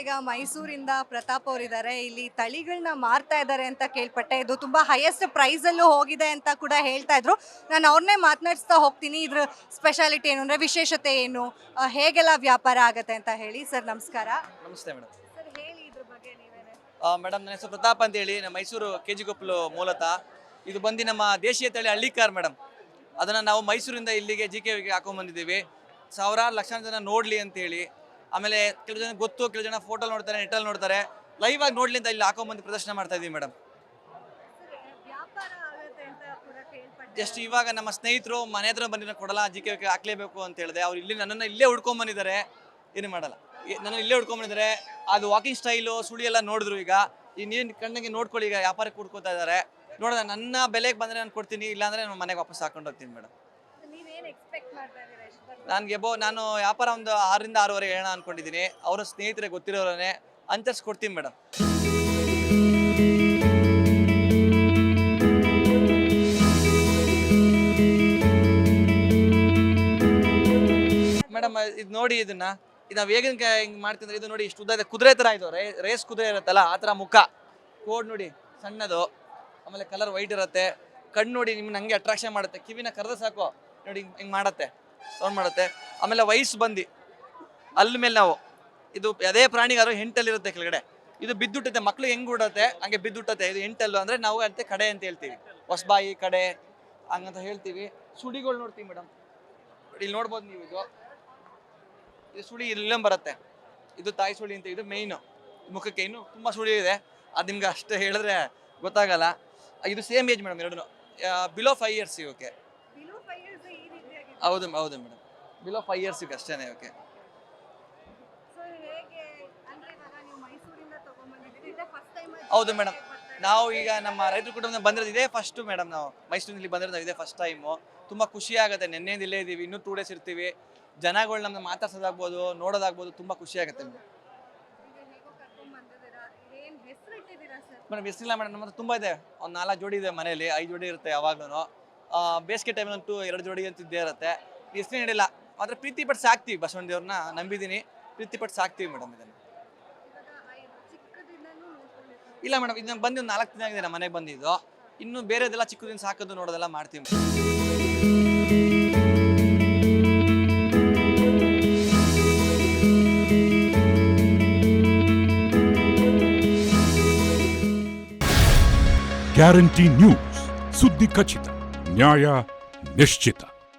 ಈಗ ಮೈಸೂರಿಂದ ಪ್ರತಾಪ್ ಅವರಿದ್ದಾರೆ. ಇಲ್ಲಿ ತಳಿಗಳನ್ನ ಮಾರ್ತಾ ಇದ್ದಾರೆ ಅಂತ ಕೇಳ್ಪಟ್ಟೆ. ಇದು ತುಂಬಾ ಹೈಯೆಸ್ಟ್ ಪ್ರೈಸ್ ಅಲ್ಲೂ ಹೋಗಿದೆ ಅಂತ ಕೂಡ ಹೇಳ್ತಾ ಇದ್ರು. ನಾನು ಅವ್ರನ್ನೇ ಮಾತನಾಡಿಸ್ತಾ ಹೋಗ್ತೀನಿ. ಇದ್ರ ಸ್ಪೆಷಾಲಿಟಿ ಏನು ಅಂದ್ರೆ ವಿಶೇಷತೆ ಏನು? ಆ, ಹೇಗೆಲ್ಲ ವ್ಯಾಪಾರ ಆಗತ್ತೆ ಅಂತ ಹೇಳಿ. ಸರ್ ನಮಸ್ಕಾರ. ನಮಸ್ತೆ ಮೇಡಮ್. ಸರ್ ಹೇಳಿ ಇದ್ರ ಬಗ್ಗೆ ನೀವೇನೆ? ಮೇಡಮ್ ನನ್ನ ಹೆಸರು ಪ್ರತಾಪ್ ಅಂತ ಹೇಳಿ. ನಮ್ಮ ಮೈಸೂರು ಕೆ ಜಿ ಕೊಪ್ಪಲು ಮೂಲತಃ. ಇದು ಬಂದು ನಮ್ಮ ದೇಶೀಯ ತಳಿ ಹಳ್ಳಿಕಾರ್ ಮೇಡಮ್. ಅದನ್ನು ನಾವು ಮೈಸೂರಿಂದ ಇಲ್ಲಿಗೆ ಜಿ ಕೆ ವಿಗೆ ಹಾಕೊಂಡ್ಬಂದಿದ್ದೀವಿ ಸಾವಿರಾರು ಲಕ್ಷಾಂತರ ಜನ ನೋಡಲಿ ಅಂತೇಳಿ ಆಮೇಲೆ ಕೆಲವು ಜನ ಗೊತ್ತು, ಕೆಲವು ಜನ ಫೋಟೋ ನೋಡ್ತಾರೆ ನೆಟ್ಟಲ್ಲಿ ನೋಡ್ತಾರೆ. ಲೈವ್ ಆಗಿ ನೋಡ್ಲಿಂದ ಇಲ್ಲಿ ಹಾಕೊಂಡ್ಬಂದು ಪ್ರದರ್ಶನ ಮಾಡ್ತಾ ಇದೀವಿ ಮೇಡಮ್ ಜಸ್ಟ್ ಇವಾಗ ನಮ್ಮ ಸ್ನೇಹಿತರು ಮನೆ ಹತ್ರ ಬಂದಿರೋ ಕೊಡಲ್ಲ ಜಿ ಕೆ ಹಾಕ್ಲೇಬೇಕು ಅಂತ ಹೇಳಿದೆ. ಅವ್ರು ಇಲ್ಲಿ ನನ್ನನ್ನು ಇಲ್ಲೇ ಹುಡ್ಕೊಂಬಂದಿದ್ದಾರೆ ಏನು ಮಾಡಲ್ಲ. ನನ್ನ ಇಲ್ಲೇ ಹುಡ್ಕೊಂಬಂದಿದ್ದಾರೆ ಅದು ವಾಕಿಂಗ್ ಸ್ಟೈಲು ಸುಳಿ ಎಲ್ಲ ನೋಡಿದ್ರು ಈಗ. ಈ ನೀರಿನ ಕಣ್ಣಿಗೆ ನೋಡ್ಕೊಳ್ಳಿ ಈಗ ವ್ಯಾಪಾರಕ್ಕೆ ಹುಡ್ಕೋತಾ ಇದ್ದಾರೆ. ನೋಡೋಣ, ನನ್ನ ಬೆಲೆಗೆ ಬಂದರೆ ನಾನು ಕೊಡ್ತೀನಿ, ಇಲ್ಲಾಂದರೆ ನಾನು ಮನೆಗೆ ವಾಪಸ್ ಹಾಕೊಂಡು ಹೋಗ್ತೀನಿ ಮೇಡಮ್ ನನಗೆ ಬೋ, ನಾನು ವ್ಯಾಪಾರ ಒಂದು ಆರರಿಂದ ಆರೂವರೆ ಹೇಳೋಣ ಅನ್ಕೊಂಡಿದ್ದೀನಿ. ಅವರ ಸ್ನೇಹಿತರೆ ಗೊತ್ತಿರೋರೇ ಕೊಡ್ತೀನಿ ಮೇಡಮ್ ಮೇಡಮ್ ಇದು ನೋಡಿ ಇದನ್ನ. ಇದು ನಾವು ಹೇಗೆ ಹಿಂಗೆ ಮಾಡ್ತಿದ್ರೆ ಇದು ನೋಡಿ ಇಷ್ಟು ಉದ್ದ ಇದೆ. ಕುದುರೆ ಥರ ಇದು ರೇಸ್ ಕುದುರೆ ಇರುತ್ತಲ್ಲ, ಆ ಥರ ಮುಖ. ಕೋಡ್ ನೋಡಿ, ಸಣ್ಣದು. ಆಮೇಲೆ ಕಲರ್ ವೈಟ್ ಇರುತ್ತೆ. ಕಣ್ಣು ನೋಡಿ ನಿಮ್ಗೆ ಹಂಗೆ ಅಟ್ರಾಕ್ಷನ್ ಮಾಡುತ್ತೆ. ಕಿವಿನ ಕರೆದ ಸಾಕು. ನೋಡಿ ಹಿಂಗೆ ಹಿಂಗೆ ಮಾಡುತ್ತೆ ಸೌಂಡ್ ಮಾಡುತ್ತೆ. ಆಮೇಲೆ ವಯಸ್ಸು ಬಂದು. ಅಲ್ಲಿ ಮೇಲೆ ನಾವು. ಇದು ಅದೇ ಪ್ರಾಣಿಗಾರು ಹೆಂಟಲ್ಲಿರುತ್ತೆ ಕೆಳಗಡೆ. ಇದು ಬಿದ್ದುಟ್ಟತೆ ಮಕ್ಳು ಹೆಂಗ್ ಬಿಡುತ್ತೆ? ಹಂಗೆ ಬಿದ್ದುಟ್ಟತ್ತೆ ಇದು ಹೆಂಟಲ್ಲು ಅಂದ್ರೆ ನಾವು ಅಂತೆ ಕಡೆ ಅಂತ ಹೇಳ್ತೀವಿ. ಹೊಸಬಾಯಿ ಕಡೆ, ಹಂಗಂತ ಹೇಳ್ತೀವಿ. ಸುಡಿಗಳು ನೋಡ್ತೀವಿ ಮೇಡಮ್ ಇಲ್ಲಿ ನೋಡ್ಬೋದು ನೀವು ಇದು. ಇದು ಸುಳಿ ಇಲ್ಲೇ ಬರುತ್ತೆ. ಇದು ತಾಯಿ ಸುಳಿ ಅಂತ, ಇದು ಮೇಯ್ನು ಮುಖಕ್ಕೆ ಇನ್ನು ತುಂಬ ಸುಳಿ ಇದೆ. ಅದು ನಿಮ್ಗೆ ಅಷ್ಟೇ ಹೇಳಿದ್ರೆ ಗೊತ್ತಾಗಲ್ಲ. ಇದು ಸೇಮ್ ಏಜ್ ಮೇಡಮ್ ಎರಡು ಬಿಲೋ ಫೈವ್ ಇಯರ್ಸ್ ಇವಕ್ಕೆ ಹೌದು ಹೌದು ಮೇಡಮ್. ಬಿಲೋ ಫೈವ್ ಇಯರ್ಸ್ ಅಷ್ಟೇ ಓಕೆ ಹೌದು ಮೇಡಮ್. ನಾವು ಈಗ ನಮ್ಮ ರೈತರ ಕುಟುಂಬದಿಂದ ಬಂದಿರೋದು ಇದೇ ಫಸ್ಟ್ ಮೇಡಮ್ ನಾವು. ಮೈಸೂರಿನಲ್ಲಿ ಬಂದಿರೋದು ಇದೇ ಫಸ್ಟ್ ಟೈಮು ತುಂಬ ಖುಷಿ ಆಗುತ್ತೆ. ನೆನ್ನೆಯಿಂದ ಇಲ್ಲೇ ಇದ್ದೀವಿ. ಇನ್ನೂ ಟೂ ಡೇಸ್ ಇರ್ತೀವಿ. ಜನಗಳು ನಮ್ಮನ್ನ ಮಾತಾಡ್ಸೋದಾಗ್ಬೋದು ನೋಡೋದಾಗ್ಬೋದು ತುಂಬ ಖುಷಿ ಆಗುತ್ತೆ ಮೇಡಮ್. Madam ಎಷ್ಟಿಲ್ಲ madam. ನಮ್ಮ ತುಂಬ ಇದೆ. ಒಂದು ನಾಲ್ಕು ಜೋಡಿ ಇದೆ ಮನೆಯಲ್ಲಿ. ಐದು ಜೋಡಿ ಇರುತ್ತೆ ಯಾವಾಗಲೂ ಬೇಸಿಗೆ ಟೈಮಲ್ಲಂತೂ ಎರಡು ಜೋಡಿ ಅಂತ ಇದ್ದೇ ಇರುತ್ತೆ. ಹೆಸರು ನೀಡಿಲ್ಲ ಮಾತ್ರ ಪ್ರೀತಿ ಪಟ್ಟು ಸಾಕ್ತೀವಿ ಬಸವಣ್ಣ ದೇವ್ರನ್ನ ನಂಬಿದ್ದೀನಿ. ಪ್ರೀತಿ ಪಟ್ಟು ಸಾಕ್ತೀವಿ ಮೇಡಮ್ ಇದನ್ನು. ಇಲ್ಲ ಮೇಡಮ್ ಇದು ಬಂದು ಒಂದು ನಾಲ್ಕು ದಿನ ಆಗಿದೆ ನಮ್ಮ ಮನೆಗೆ ಬಂದಿದ್ದು. ಇನ್ನು ಬೇರೆದೆಲ್ಲ ಚಿಕ್ಕದಿಂದ ಸಾಕೋದು ನೋಡೋದೆಲ್ಲ ಮಾಡ್ತೀವಿ ಗ್ಯಾರಂಟಿ ನ್ಯೂಸ್ ಸುದ್ದಿ ಖಚಿತ Няя Нешчита.